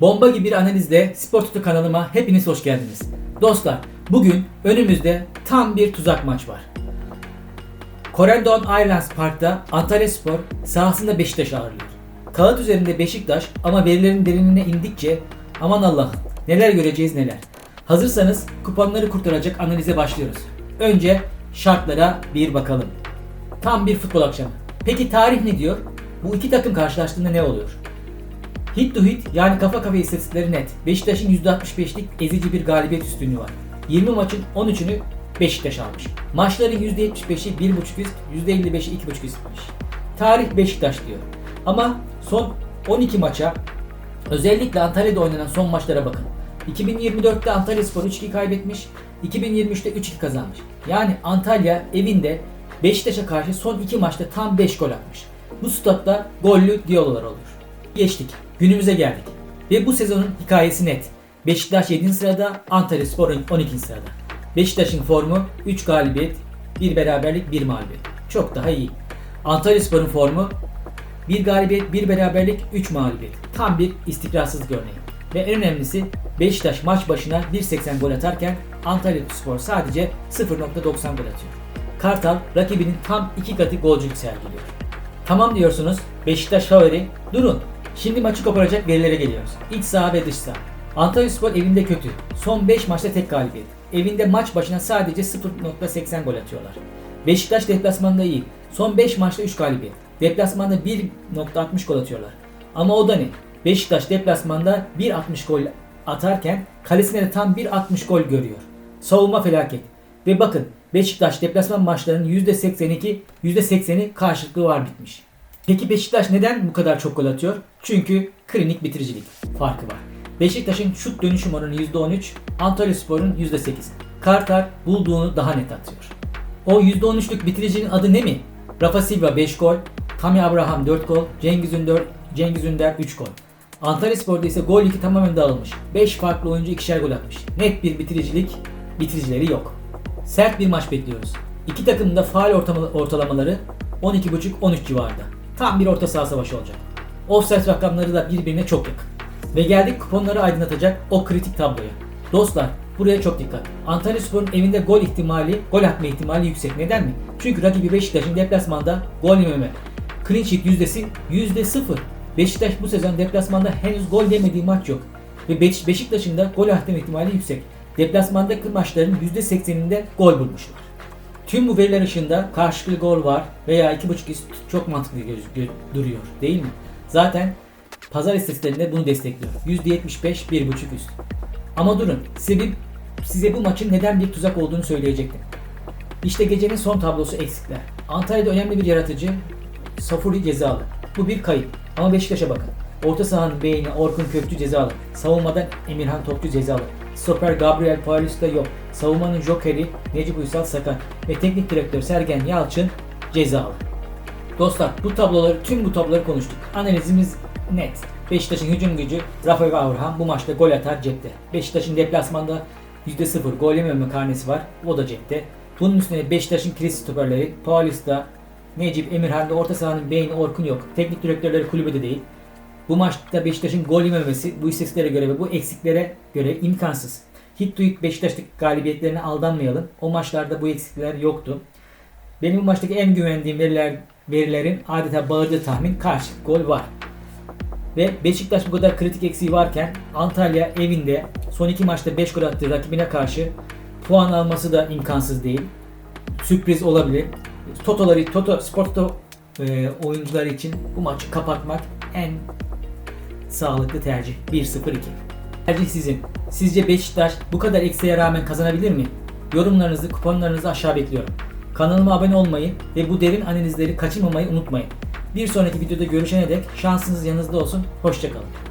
Bomba gibi bir analizle Spor Tutu kanalıma hepiniz hoş geldiniz. Dostlar, bugün önümüzde tam bir tuzak maç var. Corendon Islands Park'ta Antalya Spor sahasında Beşiktaş ağırlıyor. Kağıt üzerinde Beşiktaş ama verilerin derinine indikçe aman Allah'ım neler göreceğiz neler. Hazırsanız kuponları kurtaracak analize başlıyoruz. Önce şartlara bir bakalım. Tam bir futbol akşamı. Peki tarih ne diyor? Bu iki takım karşılaştığında ne oluyor? Hit to hit yani kafa kafaya istatistikleri net. Beşiktaş'ın %65'lik ezici bir galibiyet üstünlüğü var. 20 maçın 13'ünü Beşiktaş almış. Maçların %75'i 1.5 üst, %55'i 2.5 üstmüş. Tarih Beşiktaş diyor. Ama son 12 maça özellikle Antalya'da oynanan son maçlara bakın. 2024'te Antalya Spor 3-2 kaybetmiş. 2023'te 3-2 kazanmış. Yani Antalya evinde Beşiktaş'a karşı son 2 maçta tam 5 gol atmış. Bu statta gollü diyalolar oluyor. Geçtik. Günümüze geldik. Ve bu sezonun hikayesi net. Beşiktaş 7. sırada, Antalya Spor 12. sırada. Beşiktaş'ın formu 3 galibiyet, 1 beraberlik, 1 mağlubiyet. Çok daha iyi. Antalya Spor'un formu 1 galibiyet, 1 beraberlik, 3 mağlubiyet. Tam bir istikrarsızlık örneği. Ve en önemlisi Beşiktaş maç başına 1.80 gol atarken Antalya Spor sadece 0.90 gol atıyor. Kartal rakibinin tam 2 katı golcülük sergiliyor. Tamam diyorsunuz. Beşiktaş favori. Durun. Şimdi maçı koparacak verilere geliyoruz. İç saha ve dış saha. Antalya Spor evinde kötü. Son 5 maçta tek galibiyet. Evinde maç başına sadece 0.80 gol atıyorlar. Beşiktaş deplasmanda iyi. Son 5 maçta 3 galibiyet. Deplasmanda 1.60 gol atıyorlar. Ama o da ne? Beşiktaş deplasmanda 1.60 gol atarken kalesine de tam 1.60 gol görüyor. Savunma felaket. Ve bakın Beşiktaş deplasman maçlarının %82, %80'i karşılıklı var bitmiş. Peki Beşiktaş neden bu kadar çok gol atıyor? Çünkü klinik bitiricilik farkı var. Beşiktaş'ın şut dönüşüm oranı %13, Antalya Spor'un %8. Kartal bulduğunu daha net atıyor. O %13'lük bitiricinin adı ne mi? Rafa Silva 5 gol, Tammy Abraham 4 gol, Cengiz Ünder, Cengiz Ünder 3 gol. Antalya Spor'da ise gol yükü tamamen dağılmış. 5 farklı oyuncu ikişer gol atmış. Net bir bitiricilik, bitiricileri yok. Sert bir maç bekliyoruz. İki takımın da faal ortalamaları 12.5-13 civarında. Tam bir orta saha savaşı olacak. Offside rakamları da birbirine çok yakın. Ve geldik kuponları aydınlatacak o kritik tabloya. Dostlar buraya çok dikkat. Antalya Spor'un evinde gol ihtimali, gol atma ihtimali yüksek. Neden mi? Çünkü rakibi Beşiktaş'ın deplasmanda gol yememe. Clean sheet yüzdesi yüzde sıfır. Beşiktaş bu sezon deplasmanda henüz gol yemediği maç yok. Ve Beş- Beşiktaş'ın da gol atma ihtimali yüksek. Deplasmandaki maçların %80'inde gol bulmuşlar. Tüm bu veriler ışığında karşılıklı gol var veya 2.5 üst çok mantıklı göz, gö- duruyor değil mi? Zaten pazar istatistiklerinde bunu destekliyor. %75 1.5 üst. Ama durun size, bir, size bu maçın neden bir tuzak olduğunu söyleyecektim. İşte gecenin son tablosu eksikler. Antalya'da önemli bir yaratıcı Safuri cezalı. Bu bir kayıp. Ama Beşiktaş'a bakın. Orta sahanın beyni Orkun Kökçü cezalı. Savunmadan Emirhan Topçu cezalı. Stoper Gabriel Paulista yok. Savunmanın jokeri Necip Uysal sakat. Ve teknik direktör Sergen Yalçın cezalı. Dostlar bu tabloları tüm bu tabloları konuştuk. Analizimiz net. Beşiktaş'ın hücum gücü Rafael Avraham bu maçta gol atar cepte. Beşiktaş'ın deplasmanda %0 gol yememe karnesi var. O da cepte. Bunun üstüne Beşiktaş'ın kilit stoperleri Paulista, Necip, Emirhan'da orta sahanın beyni Orkun yok. Teknik direktörleri kulübede değil. Bu maçta Beşiktaş'ın gol yememesi bu istatistiklere göre ve bu eksiklere göre imkansız. Hit to hit Beşiktaş'taki galibiyetlerine aldanmayalım. O maçlarda bu eksikler yoktu. Benim bu maçtaki en güvendiğim veriler, verilerin adeta bağırdığı tahmin karşılık gol var. Ve Beşiktaş bu kadar kritik eksiği varken Antalya evinde son iki maçta 5 gol attığı rakibine karşı puan alması da imkansız değil. Sürpriz olabilir. Totoları, Toto, Spor Toto e, oyuncuları için bu maçı kapatmak en sağlıklı tercih. 1-0-2. Tercih sizin. Sizce Beşiktaş bu kadar eksiğe rağmen kazanabilir mi? Yorumlarınızı, kuponlarınızı aşağı bekliyorum. Kanalıma abone olmayı ve bu derin analizleri kaçırmamayı unutmayın. Bir sonraki videoda görüşene dek şansınız yanınızda olsun. Hoşçakalın.